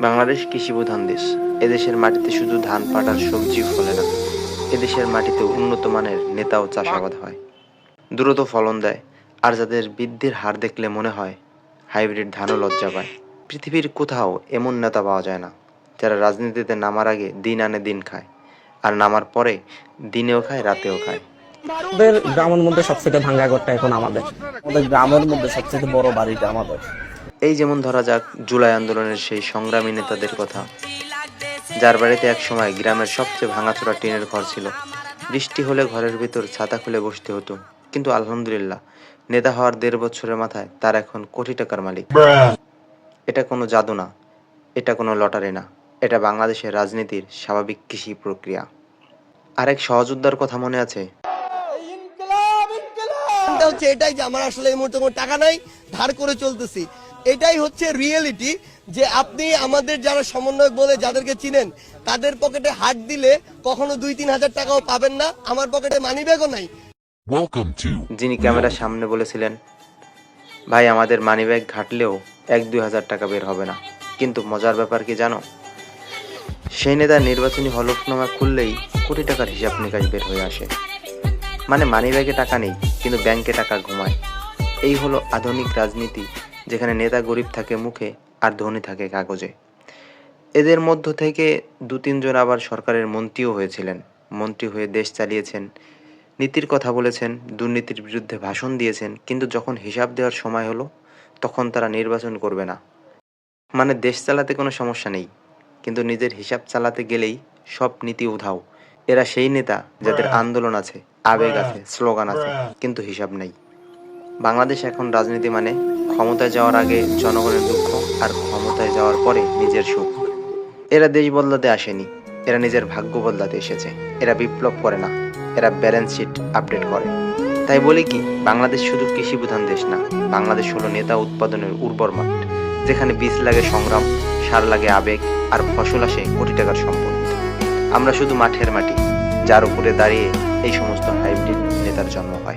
বাংলাদেশ কৃষি প্রধান দেশ। এদেশের মাটিতে শুধু ধান পাট আর সবজি ফলে না এদেশের মাটিতে উন্নত মানের নেতা ও চাষাবাদ হয়। দ্রুত ফলন দেয় আর যাদের বৃদ্ধির হার দেখলে মনে হয় হাইব্রিড ধানও লজ্জা পায়। পৃথিবীর কোথাও এমন নেতা পাওয়া যায় না যারা রাজনীতিতে নামার আগে দিন আনে দিন খায় আর নামার পরে দিনেও খায় রাতেও খায়। আমাদের গ্রামের মধ্যে সবচেয়ে ভাঙ্গা ঘরটা এখন আমাদের। আমাদের গ্রামের মধ্যে সবচেয়ে বড় বাড়িটা আমাদের। এই যেমন ধরা যাক জুলাই আন্দোলনের সেই সংগ্রামী নেতাদের কথা, যার বাড়িতে এক সময় গ্রামের সবচেয়ে ভাঙাচোরা টিনের ঘর ছিল। বৃষ্টি হলে ঘরের ভিতর ছাতা খুলে বসতে হতো। কিন্তু আলহামদুলিল্লাহ, নেতা হওয়ার দেড় বছরের মাথায় তার এখন কোটি টাকার মালিক। এটা কোনো জাদু না, এটা কোনো লটারি না, এটা বাংলাদেশের রাজনীতির স্বাভাবিক কৃষি প্রক্রিয়া। আরেক সহযোদ্ধার কথা মনে আছে? এটাই যে আমার আসলে এই মুহূর্তে কোনো টাকা নাই, ধার করে চলতেছি। এটাই হচ্ছে রিয়েলিটি যে আপনি আমাদের যারা সমন্বয়ক বলে যাদেরকে চিনেন তাদের পকেটে হাত দিলে কখনো দুই তিন হাজার টাকাও পাবেন না আমার পকেটে মানি ব্যাগও নাই। যিনি ক্যামেরার সামনে বলেছিলেন ভাই আমাদের মানি ব্যাগ ঘাটলেও এক দুই হাজার টাকা বের হবে না। কিন্তু মজার ব্যাপার কি জানো? সেই নেতার নির্বাচনী হলফনামা খুললেই কোটি টাকার হিসাব নিকাশ বের হয়ে আসে। মানে মানি ব্যাগে টাকা নেই কিন্তু ব্যাংকে টাকা ঘুমায়। এই হলো আধুনিক রাজনীতি। যেখানে নেতা গরিব থাকে মুখে আর ধনী থাকে কাগজে। এদের মধ্য থেকে দু তিনজন আবার সরকারের মন্ত্রীও হয়েছিলেন। মন্ত্রী হয়ে দেশ চালিয়েছেন, নীতির কথা বলেছেন, দুর্নীতির বিরুদ্ধে ভাষণ দিয়েছেন, কিন্তু যখন হিসাব দেওয়ার সময় হলো, তখন তারা নির্বাচন করবে না। মানে দেশ চালাতে কোনো সমস্যা নেই, কিন্তু নিজের হিসাব চালাতে গেলেই সব নীতি উধাও। এরা সেই নেতা যাদের আন্দোলন আছে, আবেগ আছে, স্লোগান আছে, কিন্তু হিসাব নেই। বাংলাদেশ এখন রাজনীতি মানে ক্ষমতায় যাওয়ার আগে জনগণের দুঃখ আর ক্ষমতায় যাওয়ার পরে নিজের সুখ। এরা দেশ বদলাতে আসেনি। এরা নিজের ভাগ্য বদলাতে এসেছে। এরা বিপ্লব করে না। এরা ব্যালেন্স শিট আপডেট করে। তাই বলি কি, বাংলাদেশ শুধু কৃষি প্রধান দেশ না, বাংলাদেশ হলো নেতা উৎপাদনের উর্বর মাঠ, যেখানে বীজ লাগে সংগ্রাম, সার লাগে আবেগ, আর ফসল আসে কোটি টাকার সম্পদ। আমরা শুধু মাঠের মাটি, যার উপরে দাঁড়িয়ে এই সমস্ত হাইব্রিড নেতার জন্ম হয়।